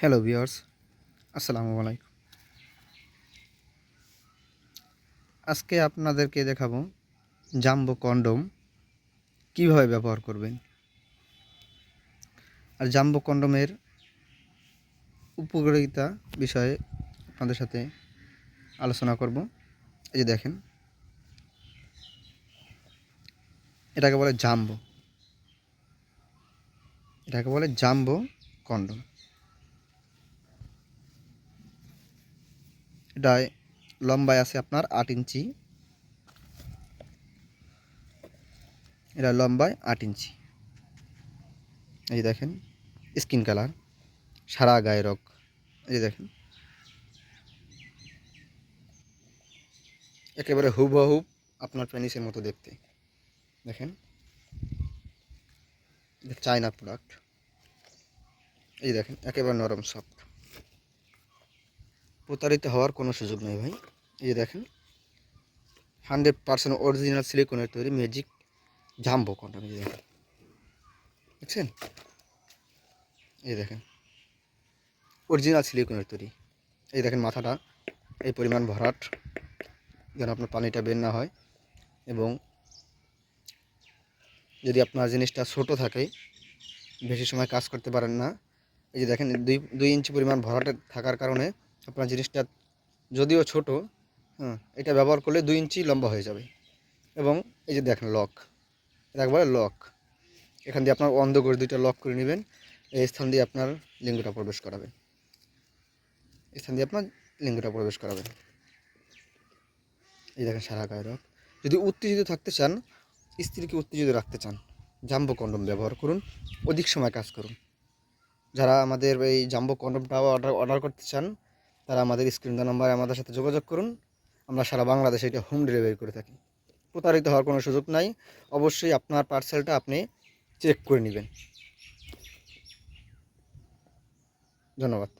Hello viewers আসসালামু আলাইকুম আজকে আপনাদেরকে দেখাবো জাম্বো কন্ডম কীভাবে ব্যবহার করবেন। আর জাম্বো কন্ডমের উপকারিতা বিষয়ে আপনাদের সাথে আলোচনা করব। এই যে দেখেন। এটাকে বলে জাম্বো। এটাকে বলে জাম্বো কন্ডম। এটায় লম্বায় আছে আপনার আট ইঞ্চি। এটা লম্বায় আট ইঞ্চি। এই দেখেন, স্কিন কালার, সারা গায়ে রক। এই দেখেন। একেবারে হুবহুব আপনার পেনিসের মতো দেখতে। দেখেন। China product. এই দেখেন, একেবারে নরম, সফট। প্রতারিত হওয়ার কোনো সুযোগ নেই ভাই। এই দেখেন হান্ড্রেড পার্সেন্ট অরিজিনাল সিলিকনের তৈরি ম্যাজিক জাম্বো কন্ডম এই দেখেন দেখছেন এই দেখেন অরিজিনাল সিলিকনের তৈরি। এই দেখেন মাথাটা, এই পরিমাণ ভরাট, যেন আপনার পানিটা বের না হয় এবং যদি আপনার জিনিসটা ছোট থাকে, বেশি সময় কাজ করতে পারেন না। এই যে দেখেন, দুই দুই ইঞ্চি পরিমাণ ভরাটে থাকার কারণে আপনার জিনিসটা যদিও ছোট হ্যাঁ এটা ব্যবহার করলে দুই ইঞ্চি লম্বা হয়ে যাবে। এবং এই যে দেখেন লক একবারে লক। এখান দিয়ে আপনার অন্ধ করে দুইটা লক করে নেবেন, এই স্থান দিয়ে আপনার লিঙ্গটা প্রবেশ করাবেন এই স্থান দিয়ে আপনার লিঙ্গটা প্রবেশ করাবেন এই দেখেন সারা গায়ে রক যদি উত্তেজিত থাকতে চান, স্ত্রীকে উত্তেজিত রাখতে চান, জাম্বো কন্ডম ব্যবহার করুন, অধিক সময় কাজ করুন। যারা আমাদের এই জাম্বো কন্ডমটা অর্ডার অর্ডার করতে চান তারা আমাদের স্ক্রিন নাম্বারে আমাদের সাথে যোগাযোগ করুন। আমরা সারা বাংলাদেশে এটা হোম ডেলিভারি করে থাকি। প্রতারিত হওয়ার কোনো সুযোগ নাই। অবশ্যই আপনার পার্সেলটা আপনি চেক করে নেবেন। ধন্যবাদ।